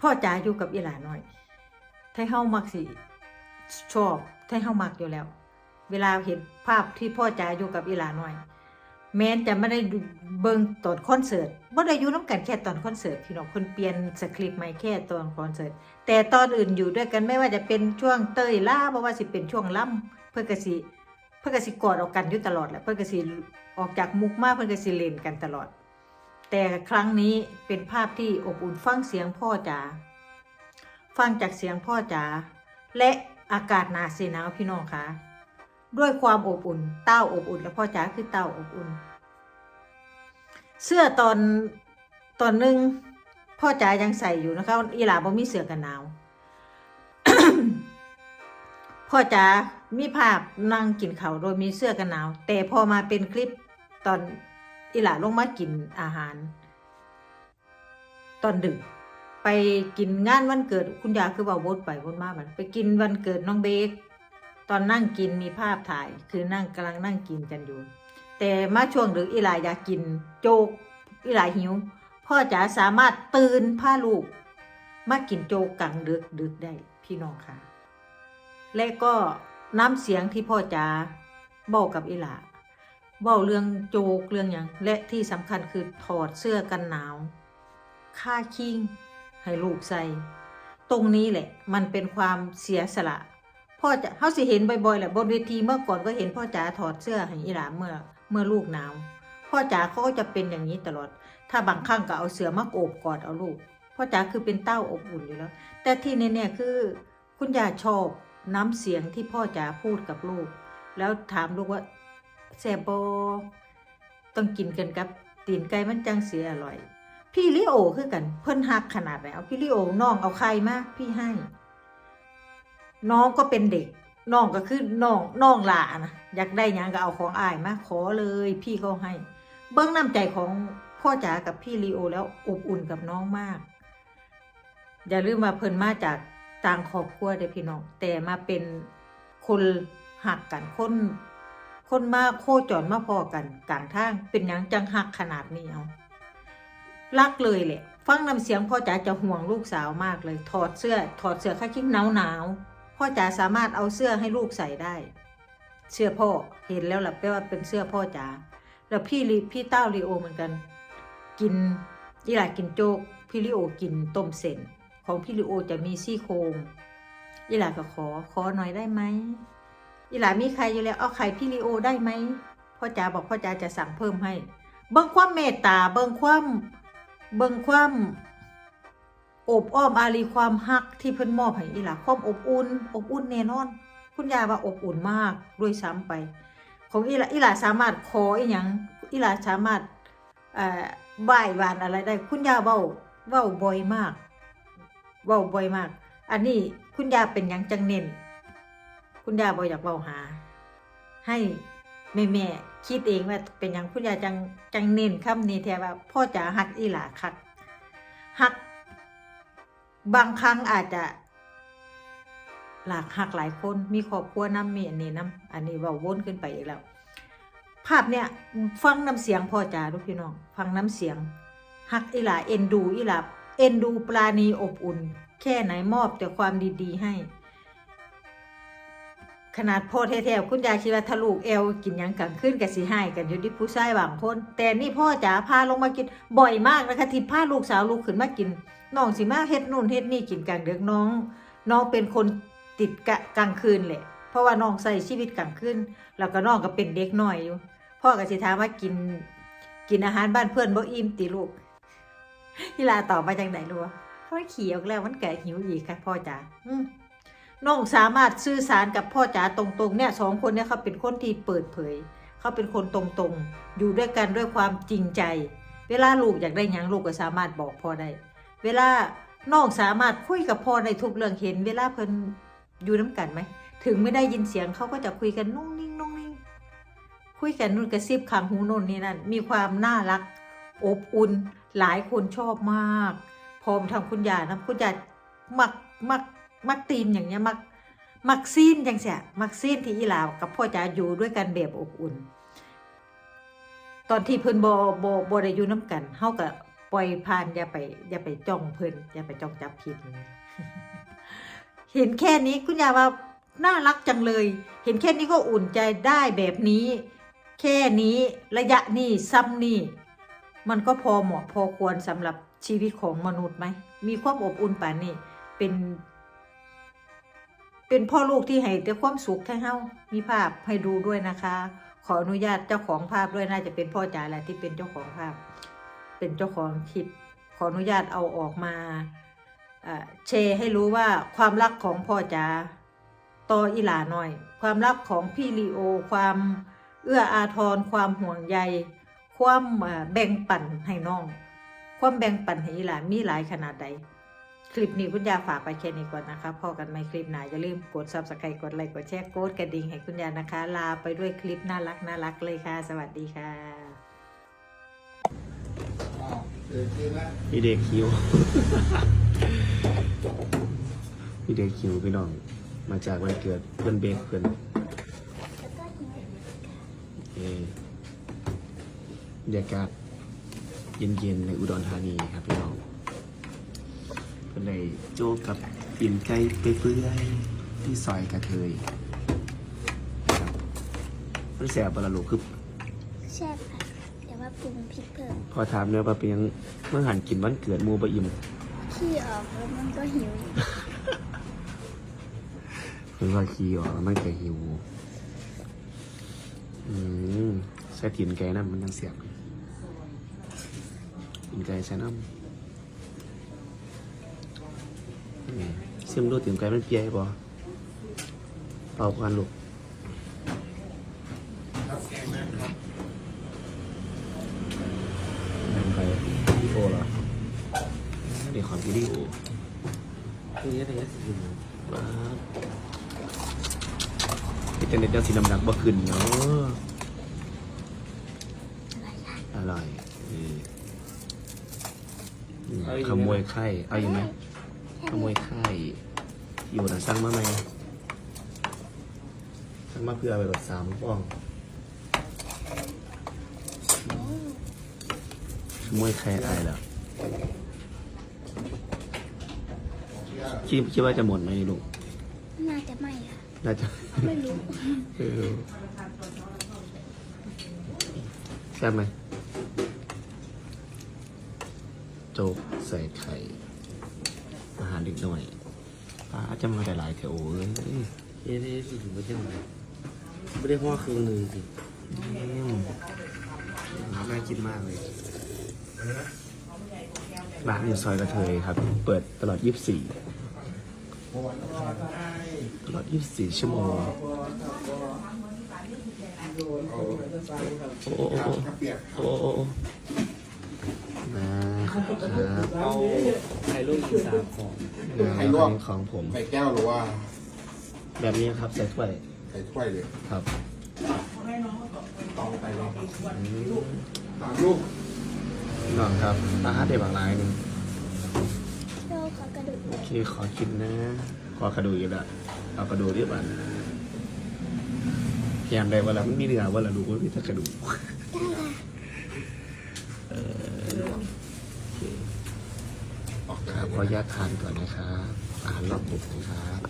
พ่อจ๋าอยู่กับอีหลาน้อย ไทเฮามักสิชอบ ไทเฮามักอยู่แล้ว เวลาเห็นภาพที่พ่อจ๋าอยู่กับอีหลาน้อย แม้นจะไม่ได้เบิ่งตอนคอนเสิร์ตบ่ได้อยู่น้ำกันแค่ตอนคอนเสิร์ตพี่น้องเพิ่นเปลี่ยนสคริปต์ใหม่แค่ตอนคอนเสิร์ตแต่ตอนอื่นอยู่ด้วยกันไม่ว่าจะเป็นช่วงเต้ยล่าบ่ว่าสิเป็นช่วงล่ำเพิ่นก็สิเพิ่นก็สิกอดเอากันอยู่ตลอดแหละเพิ่นก็สิออกจากมุกมากเพิ่นก็สิเล่นกันตลอด แต่ครั้งนี้เป็นภาพที่อบอุ่นฟังเสียงพ่อจ๋าฟังจากเสียงพ่อจ๋าและอากาศหนาสีหนาวพี่น้องคะด้วยความอบอุ่น เต้าอบอุ่น และพ่อจ๋าคือเต้าอบอุ่น เสื้อตอนตอนหนึ่งพ่อจ๋ายังใส่อยู่นะคะอีหลาบ่มีเสื้อกันหนาว พ่อจ๋ามีภาพนั่งกินเขาวโดยมีเสื้อกันหนาว แต่พอมาเป็นคลิปตอน อีหลาลงมากินอาหาร ตอนดึก ไปกินงานวันเกิดคุณยาคือว่าวนไปวนมามันไปกินวันเกิดน้องเบกตอนนั่งกินมีภาพถ่าย คือนั่งกำลังนั่งกินกันอยู่ แต่มาช่วงดึกอีหลาอยากกิน โจกอีหลาหิว พ่อจ๋าสามารถตื่นพาลูก มากินโจกกลางดึกดึกได้พี่น้องค่ะและก็น้ำเสียงที่พ่อจ๋าบอกกับอีหลา เว้าเรื่องโจกเรื่องอย่างและที่สำคัญคือถอดเสื้อกันหนาวค่าคิงให้ลูกใส่ ตรงนี้แหละ มันเป็นความเสียสละพ่อจะเขาสิเห็นบ่อยๆแหละบนเวทีเมื่อก่อนก็เห็นพ่อจ๋าถอดเสื้อให้อีหลาเมื่อเมื่อลูกหนาว พ่อจ๋าเขาก็จะเป็นอย่างนี้ตลอด ถ้าบางครั้งก็เอาเสือมาโอบกอดเอาลูกพ่อจ๋าคือเป็นเต้าอบอุ่นอยู่แล้ว แต่ที่แน่ๆคือ คุณยาชอบน้ำเสียงที่พ่อจ๋าพูดกับลูก แล้วถามลูกว่า แซบบต้องกินกันกับตีนไก่มันจังเสียอร่อย พี่ลิโอคือกัน เพิ่นหักขนาดไหนเอาพี่ลิโอน้องเอาใครมาพี่ให้ น้องก็เป็นเด็กน้องก็คือน้องน้องหลานะอยากได้ยังก็เอาของอายมาขอเลยพี่เขาให้ เบิ้งน้ำใจของพ่อจ๋ากับพี่ลีโอแล้วอบอุ่นกับน้องมาก อย่าลืมว่าเพิ่นมาจากต่างครอบครัวเด้พี่น้องแต่มาเป็นคนหักกันคน คนมาโคจรมาพอกันกลางทางเป็นหยังจังหักขนาดนี้เอารักเลยแหละ ฟังน้ำเสียงพ่อจ๋าจะห่วงลูกสาวมากเลย ถอดเสื้อ ถอดเสื้อค่าคิ้งหนาวหนาวๆพ่อจ๋าสามารถเอาเสื้อให้ลูกใส่ได้ เสื้อพ่อเห็นแล้วล่ะแปลว่าเป็นเสื้อพ่อจ๋าแล้วพี่ลิพี่เต้าลีโอเหมือนกัน กินอีหลากินโจ๊กพี่ลิโอกินต้มเส้นของพี่ลิโอจะมีซี่โครงอีหลาก็ขอขอหน่อยได้ไหม อีหลามีใครอยู่แล้วเอาไข่พี่ลิโอได้ไหมพ่อจ๋าบอกพ่อจ๋าจะสั่งเพิ่มให้ เบิ่งความเมตตา เบิ่งความเบิ่งความอบอ้อมอารีความฮักที่เพิ่นมอบให้อีหลาความอบอุ่นอบอุ่นแน่นอน คุณยายว่าอบอุ่นมากด้วยซ้ำไป ของอีหลาอีหลาสามารถขออีหยังอีหลาสามารถเอ่อบ่ายวานอะไรได้ คุณยาเว้าเว้าบ่อยมาก เว้าบ่อยมาก อันนี้คุณยาเป็นหยังจังเน้น คุณยาบ่อยากเว้าหา ให้แม่แม่คิดเองว่าเป็นหยังคุณยาจังจังเน้นคำนี้แทว่า พ่อจ๋าฮักอีหลาคักฮัก บางครั้งอาจจะหลากหักหลายคนมีครอบครัวน้ำมีอันนี้น้ำอันนี้เบาวนขึ้นไปอีกแล้ว ภาพเนี่ยฟังน้ำเสียงพ่อจ๋าลูกพี่น้อง ฟังน้ำเสียงหักอีหลาเอ็นดูอีหลาเอ็นดูปลาณีอบอุ่น แค่ไหนมอบแต่ความดีๆให้ ขนาดพ่อแท้ๆคุณยายคิดว่าทะลูกเอวกินยังกลางคืนกับสีให้กันอยู่ที่ผู้ชายบางคน แต่นี่พ่อจ๋าพาลงมากินบ่อยมากนะคะที่พาลูกสาวลูกขึ้นมากินน้องสิมาเฮ็ดนู่นเฮ็ดนี่กินกลางเดือกน้อง น้องเป็นคนติดกะกลางคืนแหละเพราะว่าน้องใส่ชีวิตกลางคืนแล้วก็น้องก็เป็นเด็กน้อยอยู่พ่อก็สิถามว่ากินกินอาหารบ้านเพื่อนบ่อิ่มติลูกฮิลาตอบมาจากไหนรู้วพ่อขี่ออกแล้วมันแก่หิวอีกค่ะพ่อจ๋าอืม น้องสามารถสื่อสารกับพ่อจ๋าตรงๆเนี่ยสองคนเนี่ยเขาเป็นคนที่เปิดเผย เขาเป็นคนตรงๆ อยู่ด้วยกันด้วยความจริงใจ เวลาลูกอยากได้หยังลูกก็สามารถบอกพ่อได้ เวลาน้องสามารถคุยกับพ่อในทุกเรื่องเห็น เวลาเพิ่นอยู่น้ำกันไหม ถึงไม่ได้ยินเสียงเขาก็จะคุยกันนุ่งนิ่งนุ่งนิ่งคุยกันนู่นกระซิบขางหูโน่นนี่นั่นมีความน่ารัก อบอุ่นหลายคนชอบมาก พร้อมทางคุณยานะคุณยามักมัก มักตีนอย่างเงี้ยมักมักซีนจังเสียมักซีนที่อีหลาวกับพ่อจ๋าอยู่ด้วยกันแบบอบอุ่น ตอนที่เพิ่นบอบอบได้อยู่น้ำกันเฮากับปล่อยผ่านอย่าไปอย่าไปจ้องเพิ่นอย่าไปจ้องจับผิดเห็นแค่นี้คุณยายว่าน่ารักจังเลย เห็นแค่นี้ก็อุ่นใจได้แบบนี้ แค่นี้ระยะนี้ซ้ำนี่มันก็พอเหมาะพอควรสำหรับชีวิตของมนุษย์ไหม มีความอบอุ่นป่านนี้เป็น เป็นพ่อลูกที่ให้แต่ความสุขให้เฮามีภาพให้ดูด้วยนะคะ ขออนุญาตเจ้าของภาพด้วยน่าจะเป็นพ่อจ๋าแหละที่เป็นเจ้าของภาพ เป็นเจ้าของคลิป ขออนุญาตเอาออกมาอ่าแชให้รู้ว่าความรักของพ่อจ๋าต่ออีหลาหน่อย ความรักของพี่ลีโอ ความเอื้ออาทร ความห่วงใย ความแบ่งปันให้น้อง ความแบ่งปันให้อีหลามีหลายขนาดใด คลิปนี้คุณยาฝากไปแค่นี้ก่อนนะคะพอกันไหมคลิปหนาอย่าลืมกด subscribe กดไลค์กดแชร์กดกระดิ่งให้คุณยานะคะ ลาไปด้วยคลิปน่ารักน่ารักเลยค่ะ สวัสดีค่ะพี่เด็กคิวพี่เด็กคิวพี่น้อง มาจากวันเกิดเพื่อนเบกเพื่อนเออบรรยากาศเย็นๆในอุดรธานีครับพี่น้อง เพื่อนเลยโจกกับปิ่นไก่ไปเปื่อยๆที่ซอยกระเทยครับมันแสบปะละลูกคือแซ่บค่ะแต่ว่าปรุงพริกเพิ่มพอถามเนี่ยว่าเป็นยังเมื่อหันกินวันเกิดหมูบะอิ่มขี้ออกแล้วมันก็หิวอีกคือว่าขี้ออกแล้วมันก็หิวอืมใส่ตีนไก่น้ำมันยังเสียบตีนไก่ใส่น้ำ อืมซิมดูตีนไก่มันเปียบ่เป่าควันลูกแบ่งไปวิดีโอเหรอเดี๋ยวขอวิดีโอตัวนี้อะไรเงี้ยสิว้าวเป็นจังเด็ดเจ้าสีน้ำหนักบ่ขึ้นเนาะอร่อยนี่อืมขโมยไข่ เอาอยู่ไหม ขโมยไข่อยู่นะสั่งมาไหมสั่งมาเพื่อเอาไปรดสามป้องขโมยไข่อายแล้วคิดคิดว่าจะหมดไหมลูก น่าจะไม่ค่ะน่าจะไม่รู้เออแซ่บไหมโจ๊กใส่ไข่ อาหารเด็กหน่อยปลาจะมาแต่หลายแถวเอ้ยเอ๊ะนี่สิไม่ใช่ไหมไม่ได้ห่อครึ่งหนึ่งสิน่ากินมากเลยร้านอยู่ซอยกระเทยครับ เปิดตลอด 24 ตลอด 24 ชั่วโมงโอ้โอ้โอ้โอ้โอ้โอ้นะ ครับเอาไข่ลูกอีกสามของไข่ลวกของผมใส่แก้วหรือว่า แบบนี้ครับใส่ถ้วยใส่ถ้วยเลยครับต้องไปลองอืมตามลูกน้องครับอาหารเด็ดบางรายหนึงโลขอกระดูกโอเคขอกินนะ ขอกระดูกอีกและเอากระดูกที่บ้านพยายามได้เวลามันมีเนื้อเวลาดูว่ามีแต่กระดูกได้ค่ะเออโอเคครับ ขออนุญาตทานก่อนนะครับอาหารรอบบุกนะครับ